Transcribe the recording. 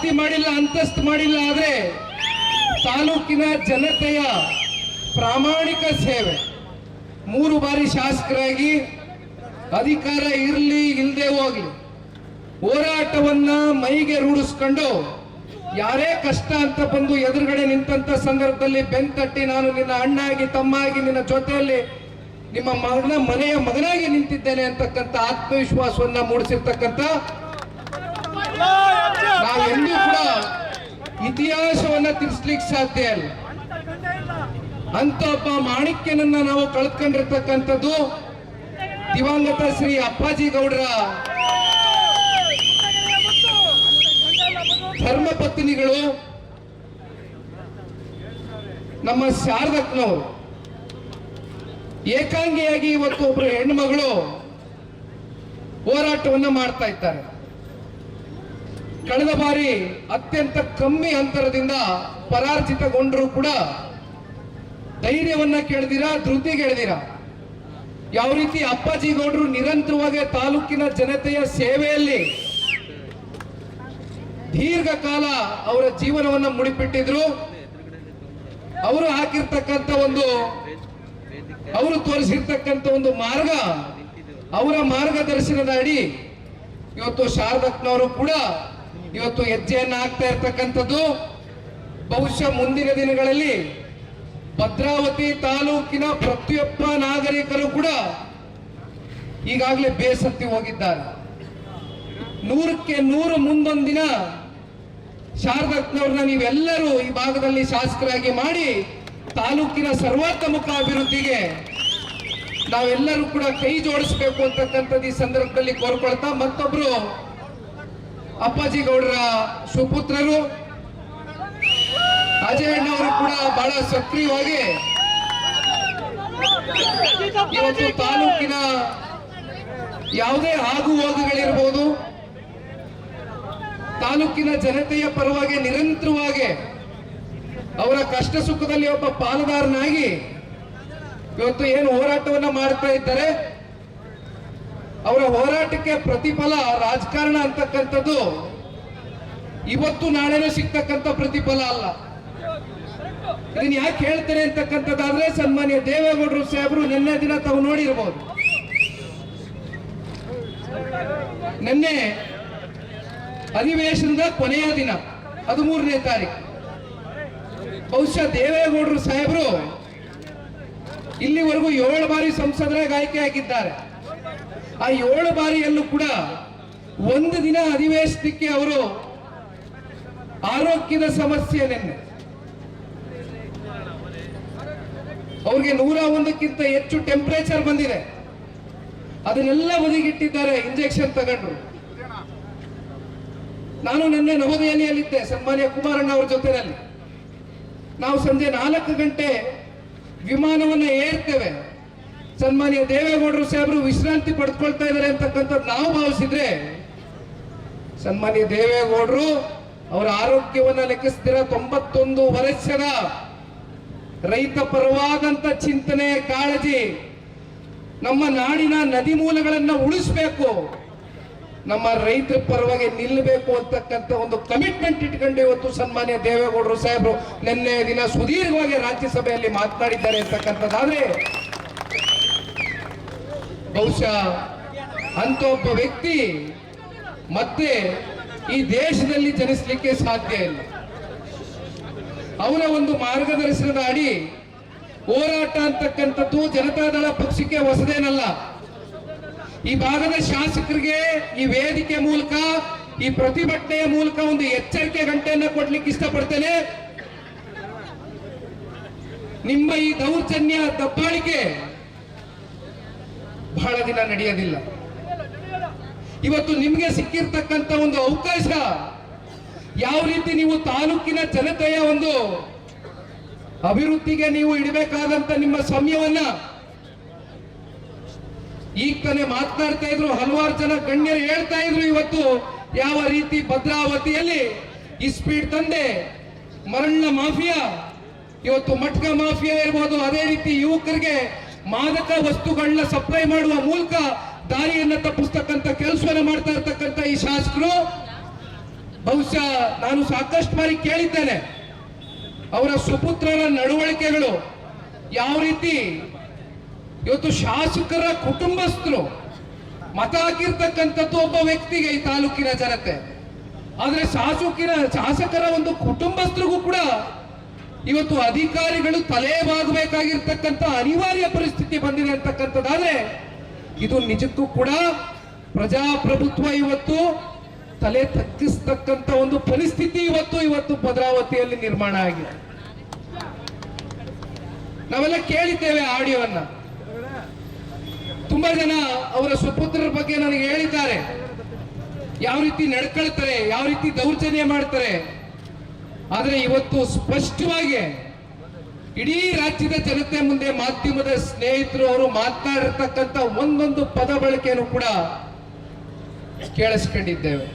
ಆಸ್ತಿ ಮಾಡಿಲ್ಲ, ಅಂತಸ್ತು ಮಾಡಿಲ್ಲ ಆದ್ರೆ ತಾಲೂಕಿನ ಜನತೆಯ ಪ್ರಾಮಾಣಿಕ ಸೇವೆ. ಮೂರು ಬಾರಿ ಶಾಸಕರಾಗಿ ಅಧಿಕಾರ ಇರಲಿ ಇಲ್ಲದೆ ಹೋಗ್ಲಿ. ಹೋರಾಟವನ್ನ ಮೈಗೆ ರೂಢಿಸ್ಕೊಂಡು ಯಾರೇ ಕಷ್ಟ ಅಂತ ಬಂದು ಎದುರುಗಡೆ ನಿಂತಂತ ಸಂದರ್ಭದಲ್ಲಿ ಬೆನ್ ತಟ್ಟಿ ನಾನು ನಿನ್ನ ಅಣ್ಣಾಗಿ, ತಮ್ಮಾಗಿ, ನಿನ್ನ ಜೊತೆಯಲ್ಲಿ ನಿಮ್ಮ ಮಗನ ಮನೆಯ ಮಗನಾಗಿ ನಿಂತಿದ್ದೇನೆ ಅಂತಕ್ಕಂಥ ಆತ್ಮವಿಶ್ವಾಸವನ್ನ ಮೂಡಿಸಿರ್ತಕ್ಕಂಥ ನಾವೆಂದೂ ಕೂಡ ಇತಿಹಾಸವನ್ನ ತಿರ್ಸ್ಲಿಕ್ಕೆ ಸಾಧ್ಯ ಇಲ್ಲ. ಅಂತ ಒಬ್ಬ ಮಾಣಿಕ್ಯನನ್ನ ನಾವು ಕಳ್ಕೊಂಡಿರ್ತಕ್ಕಂಥದ್ದು ದಿವಂಗತ ಶ್ರೀ ಅಪ್ಪಾಜಿ ಗೌಡರ. ಧರ್ಮಪತ್ನಿಗಳು, ನಮ್ಮ ಶಾರದಕ್ಕನವರು. ಏಕಾಂಗಿಯಾಗಿ ಇವತ್ತು ಒಬ್ಬರು ಹೆಣ್ಮಗಳು ಹೋರಾಟವನ್ನ ಮಾಡ್ತಾ ಇದ್ದಾರೆ. ಕಳೆದ ಬಾರಿ ಅತ್ಯಂತ ಕಮ್ಮಿ ಅಂತರದಿಂದ ಪರಾರ್ಜಿತಗೊಂಡರೂ ಕೂಡ ಧೈರ್ಯವನ್ನ ಕೇಳ್ದಿರಾ ಧೃತಿಗೆಳ್ದಿರಾ ಯಾವ ರೀತಿ ಅಪ್ಪಾಜಿ ಗೌಡರು ನಿರಂತರವಾಗಿ ತಾಲೂಕಿನ ಜನತೆಯ ಸೇವೆಯಲ್ಲಿ ದೀರ್ಘಕಾಲ ಅವರ ಜೀವನವನ್ನ ಮುಡಿಪಿಟ್ಟಿದ್ರು. ಅವರು ಹಾಕಿರ್ತಕ್ಕಂಥ ಒಂದು, ಅವರು ತೋರಿಸಿರ್ತಕ್ಕಂಥ ಒಂದು ಮಾರ್ಗ, ಅವರ ಮಾರ್ಗದರ್ಶನದ ಅಡಿ ಇವತ್ತು ಶಾರದಕ್ನವರು ಕೂಡ ಇವತ್ತು ಹೆಜ್ಜೆಯನ್ನು ಹಾಕ್ತಾ ಇರ್ತಕ್ಕಂಥದ್ದು ಬಹುಶಃ ಮುಂದಿನ ದಿನಗಳಲ್ಲಿ ಭದ್ರಾವತಿ ತಾಲೂಕಿನ ಪ್ರತಿಯೊಬ್ಬ ನಾಗರಿಕರು ಕೂಡ ಈಗಾಗಲೇ ಬೇಸತ್ತಿ ಹೋಗಿದ್ದಾರೆ. ನೂರಕ್ಕೆ ನೂರು ಮುಂದೊಂದಿನ ಶಾರದತ್ನವ್ರನ್ನ ನೀವೆಲ್ಲರೂ ಈ ಭಾಗದಲ್ಲಿ ಶಾಸಕರಾಗಿ ಮಾಡಿ ತಾಲೂಕಿನ ಸರ್ವೋತ್ತಮುಖ ಅಭಿವೃದ್ಧಿಗೆ ನಾವೆಲ್ಲರೂ ಕೂಡ ಕೈ ಜೋಡಿಸಬೇಕು ಅಂತಕ್ಕಂಥದ್ದು ಈ ಸಂದರ್ಭದಲ್ಲಿ ಕೋರ್ಕೊಳ್ತಾ ಮತ್ತೊಬ್ರು ಅಪ್ಪಾಜಿ ಗೌಡರ ಸುಪುತ್ರರು. ಅಜಯಣ್ಣವರು ಕೂಡ ಬಹಳ ಸಕ್ರಿಯವಾಗಿ ಇವತ್ತು ತಾಲೂಕಿನ ಯಾವುದೇ ಆಗು ಹೋಗುಗಳಿರ್ಬೋದು. ತಾಲೂಕಿನ ಜನತೆಯ ಪರವಾಗಿ ನಿರಂತರವಾಗಿ ಅವರ ಕಷ್ಟ ಸುಖದಲ್ಲಿ ಒಬ್ಬ ಪಾಲುದಾರನಾಗಿ ಇವತ್ತು ಏನು ಹೋರಾಟವನ್ನ ಮಾಡ್ತಾ ಇದ್ದಾರೆ. ಅವರ ಹೋರಾಟಕ್ಕೆ ಪ್ರತಿಫಲ, ರಾಜಕಾರಣ ಅಂತಕ್ಕಂಥದ್ದು ಇವತ್ತು ನಾಳೆನೂ ಸಿಗ್ತಕ್ಕಂಥ ಪ್ರತಿಫಲ ಅಲ್ಲ. ಇದನ್ನ ಯಾಕೆ ಹೇಳ್ತಾರೆ ಅಂತಕ್ಕಂಥದ್ದಾದ್ರೆ ಸನ್ಮಾನ್ಯ ದೇವೇಗೌಡರು ಸಾಹೇಬರು ನಿನ್ನೆ ದಿನ ತಾವು ನೋಡಿರ್ಬೋದು. ನಿನ್ನೆ ಅಧಿವೇಶನದ ಕೊನೆಯ ದಿನ, ಹದಿಮೂರನೇ ತಾರೀಕು. ಬಹುಶಃ ದೇವೇಗೌಡರು ಸಾಹೇಬರು ಇಲ್ಲಿವರೆಗೂ ಏಳು ಬಾರಿ ಸಂಸದರಾಗಿ ಆಯ್ಕೆ ಆಗಿದ್ದಾರೆ. ಆ ಏಳು ಬಾರಿಯಲ್ಲೂ ಕೂಡ ಒಂದು ದಿನ ಅಧಿವೇಶನಕ್ಕೆ ಅವರು ಆರೋಗ್ಯದ ಸಮಸ್ಯೆ ನಿನ್ನೆ. ಅವ್ರಿಗೆ ನೂರ ಒಂದಕ್ಕಿಂತ ಹೆಚ್ಚು ಟೆಂಪರೇಚರ್ ಬಂದಿದೆ. ಅದನ್ನೆಲ್ಲ ಒದಗಿಟ್ಟಿದ್ದಾರೆ ಇಂಜೆಕ್ಷನ್ ತಗೊಂಡ್ರು. ನಾನು ನಿನ್ನೆ ನವದೆಹಲಿಯಲ್ಲಿದ್ದೆ, ಸನ್ಮಾನ್ಯ ಕುಮಾರಣ್ಣ ಅವ್ರ ಜೊತೆನಲ್ಲಿ ನಾವು ಸಂಜೆ ನಾಲ್ಕು ಗಂಟೆ ವಿಮಾನವನ್ನ ಏರ್ತೇವೆ. ಸನ್ಮಾನ್ಯ ದೇವೇಗೌಡರು ಸಾಹೇಬರು ವಿಶ್ರಾಂತಿ ಪಡ್ಕೊಳ್ತಾ ಇದ್ದಾರೆ ಅಂತಕ್ಕಂಥದ್ದು ನಾವು ಭಾವಿಸಿದ್ರೆ ಸನ್ಮಾನ್ಯ ದೇವೇಗೌಡರು ಅವರ ಆರೋಗ್ಯವನ್ನ ಲೆಕ್ಕಿಸ್ತಿರ. ತೊಂಬತ್ತೊಂದು ವರ್ಷದ ರೈತ ಪರವಾದಂತ ಚಿಂತನೆ, ಕಾಳಜಿ, ನಮ್ಮ ನಾಡಿನ ನದಿ ಮೂಲಗಳನ್ನ ಉಳಿಸ್ಬೇಕು. ನಮ್ಮ ರೈತರ ಪರವಾಗಿ ನಿಲ್ಲಬೇಕು ಅಂತಕ್ಕಂಥ ಒಂದು ಕಮಿಟ್ಮೆಂಟ್ ಇಟ್ಕೊಂಡು ಇವತ್ತು ಸನ್ಮಾನ್ಯ ದೇವೇಗೌಡರು ಸಾಹೇಬರು ನಿನ್ನೆ ದಿನ ಸುದೀರ್ಘವಾಗಿ ರಾಜ್ಯಸಭೆಯಲ್ಲಿ ಮಾತನಾಡಿದ್ದಾರೆ ಅಂತಕ್ಕಂಥದ್ದಾದ್ರೆ ಬಹುಶಃ ಅಂತ ಒಬ್ಬ ವ್ಯಕ್ತಿ ಮತ್ತೆ ಈ ದೇಶದಲ್ಲಿ ಜನಿಸಲಿಕ್ಕೆ ಸಾಧ್ಯ ಇಲ್ಲ. ಅವರ ಒಂದು ಮಾರ್ಗದರ್ಶನದ ಅಡಿ ಹೋರಾಟ ಅಂತಕ್ಕಂಥದ್ದು ಜನತಾದಳ ಪಕ್ಷಕ್ಕೆ ಹೊಸದೇನಲ್ಲ. ಈ ಭಾಗದ ಶಾಸಕರಿಗೆ ಈ ವೇದಿಕೆ ಮೂಲಕ, ಈ ಪ್ರತಿಭಟನೆಯ ಮೂಲಕ ಒಂದು ಎಚ್ಚರಿಕೆ ಗಂಟೆಯನ್ನು ಕೊಡ್ಲಿಕ್ಕೆ ಇಷ್ಟಪಡ್ತೇನೆ. ನಿಮ್ಮ ಈ ದೌರ್ಜನ್ಯ ದಬ್ಬಾಳಿಕೆ ಬಹಳ ದಿನ ನಡೆಯೋದಿಲ್ಲ ಇವತ್ತು ನಿಮಗೆ ಸಿಕ್ಕಿರ್ತಕ್ಕಂಥ ಒಂದು ಅವಕಾಶ. ಯಾವ ರೀತಿ ನೀವು ತಾಲೂಕಿನ ಜನತೆಯ ಒಂದು ಅಭಿವೃದ್ಧಿಗೆ ನೀವು ಇಡಬೇಕಾದಂತ ನಿಮ್ಮ ಸಮಯವನ್ನ ಈಗ ತಾನೇ ಮಾತನಾಡ್ತಾ ಇದ್ರು, ಹಲವಾರು ಜನ ಗಣ್ಯರು ಹೇಳ್ತಾ ಇದ್ರು ಇವತ್ತು ಯಾವ ರೀತಿ ಭದ್ರಾವತಿಯಲ್ಲಿ ಇಸ್ಪೀಡ್ ತಂದೆ, ಮರಣ್ಣ ಮಾಫಿಯಾ, ಇವತ್ತು ಮಟ್ಕ ಮಾಫಿಯಾ ಇರ್ಬೋದು, ಅದೇ ರೀತಿ ಯುವಕರಿಗೆ ಮಾದಕ ವಸ್ತುಗಳನ್ನ ಸಪ್ಲೈ ಮಾಡುವ ಮೂಲಕ ದಾರಿಯನ್ನ ತಪ್ಪಿಸ್ತಕ್ಕಂಥ ಕೆಲಸವನ್ನ ಮಾಡ್ತಾ ಇರ್ತಕ್ಕಂಥ ಈ ಶಾಸಕರು, ಬಹುಶಃ ನಾನು ಸಾಕಷ್ಟು ಬಾರಿ ಕೇಳಿದ್ದೇನೆ. ಅವರ ಸುಪುತ್ರರ ನಡವಳಿಕೆಗಳು ಯಾವ ರೀತಿ? ಇವತ್ತು ಶಾಸಕರ ಕುಟುಂಬಸ್ಥರು ಮತ ಹಾಕಿರ್ತಕ್ಕಂಥದ್ದು ಒಬ್ಬ ವ್ಯಕ್ತಿಗೆ ಈ ತಾಲೂಕಿನ ಜನತೆ. ಆದ್ರೆ ಶಾಸಕಿನ, ಶಾಸಕರ ಒಂದು ಕುಟುಂಬಸ್ಥರಿಗೂ ಕೂಡ ಇವತ್ತು ಅಧಿಕಾರಿಗಳು ತಲೆ ಬಾಗಬೇಕಾಗಿರ್ತಕ್ಕಂಥ ಅನಿವಾರ್ಯ ಪರಿಸ್ಥಿತಿ ಬಂದಿದೆ ಅಂತಕ್ಕಂಥದ್ದಾದ್ರೆ ಇದು ನಿಜಕ್ಕೂ ಕೂಡ ಪ್ರಜಾಪ್ರಭುತ್ವ ಇವತ್ತು ತಲೆ ತಗ್ಗಿಸ್ತಕ್ಕಂಥ ಒಂದು ಪರಿಸ್ಥಿತಿ ಇವತ್ತು ಇವತ್ತು ಭದ್ರಾವತಿಯಲ್ಲಿ ನಿರ್ಮಾಣ ಆಗಿದೆ. ನಾವೆಲ್ಲ ಕೇಳಿದ್ದೇವೆ ಆಡಿಯೋವನ್ನ. ತುಂಬಾ ಜನ ಅವರ ಸುಪುತ್ರರ ಬಗ್ಗೆ ನನಗೆ ಹೇಳಿದ್ದಾರೆ. ಯಾವ ರೀತಿ ನಡ್ಕೊಳ್ತಾರೆ, ಯಾವ ರೀತಿ ದೌರ್ಜನ್ಯ ಮಾಡ್ತಾರೆ ಆದ್ರೆ ಇವತ್ತು ಸ್ಪಷ್ಟವಾಗಿ ಇಡೀ ರಾಜ್ಯದ ಜನತೆ ಮುಂದೆ ಮಾಧ್ಯಮದ ಸ್ನೇಹಿತರು ಅವರು ಮಾತನಾಡಿರ್ತಕ್ಕಂಥ ಒಂದೊಂದು ಪದ ಬಳಕೆಯನ್ನು ಕೂಡ ಕೇಳಿಸ್ಕೊಂಡಿದ್ದೇವೆ.